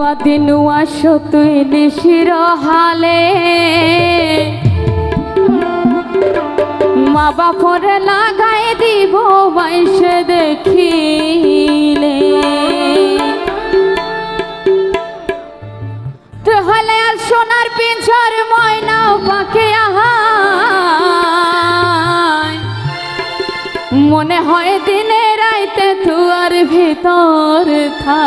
নুয়া দিনুয়া সতুই নিশির হালে। মা বাপরে লাগাই দিব বাইশে দেখিলে। তুই হলে আর সোনার পিঞ্জর ময়না পাকে আহা মনে হয় দিনে রাইতে তুয়ার ভিতর থা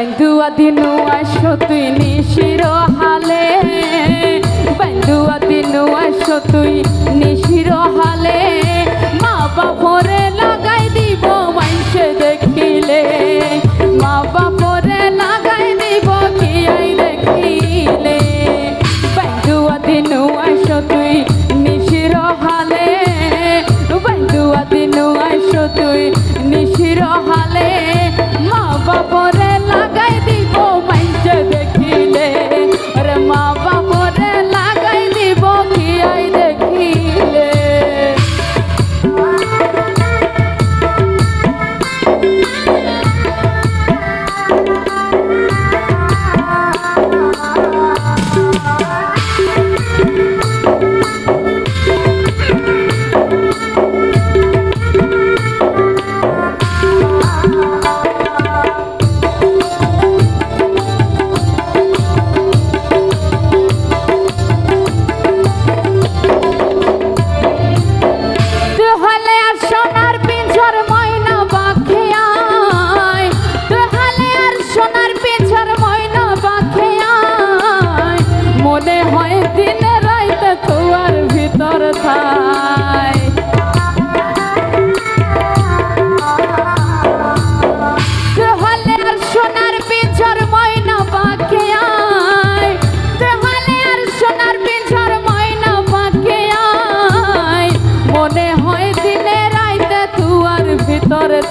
ಬಂದುವ ದಿನುವ ಶೊತುಯ್ ನಿಶಿರೋ ಹಾಲೆ ಬಂದುವ ದಿನುವ ಶೊತುಯ್ ನಿಶಿ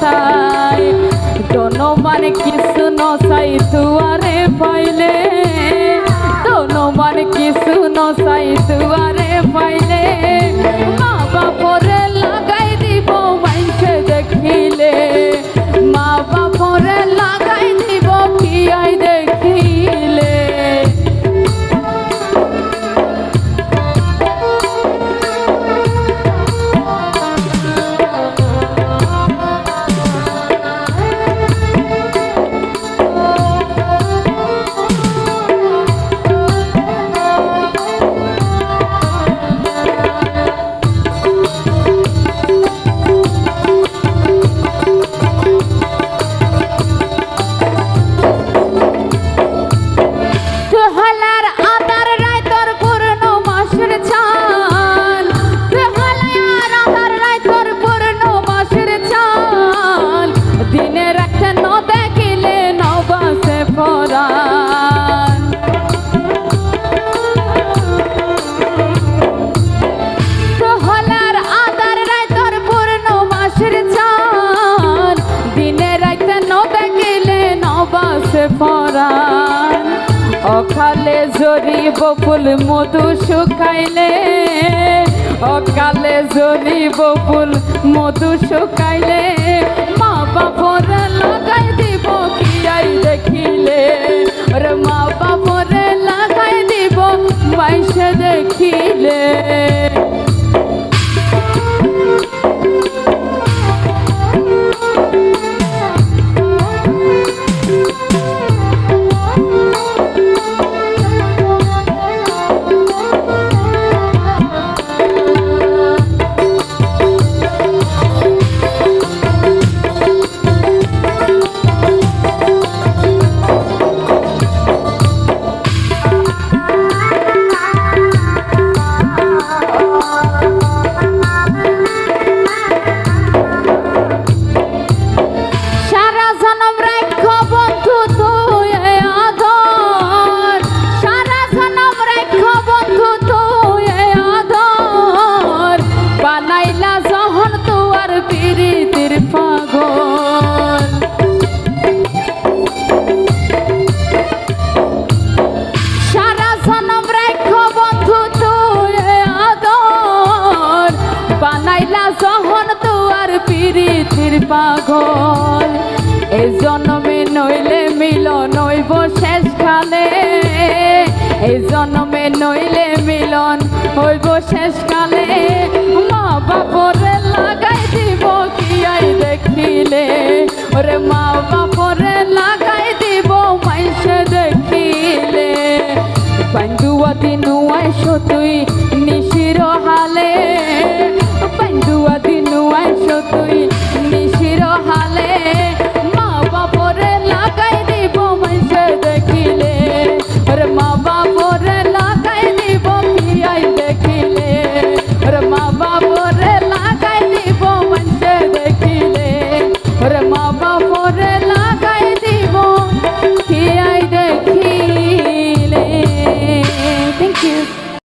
নসাই দোনো মানে কৃষ্ণ সাই তুয়া দিনে রাইতে নো দেখিলে নবাসে পরাণ। অকালে জরি বপুল মধু শুকাইলে। অকালে জরি বপুল মধু শুকাইলে। এই জন্মে নইলে মিলন হইব শেষকালে। এই জন্মে নইলে মিলন হইব শেষকালে। মা বাপরে লাগাই দিব কি আই দেখিলে। ওরে মা বাপরে লাগাই দিব মাইসে দেখিলে। দিনু আইসো তুই নিশির হালে। দিনু আইসো তুই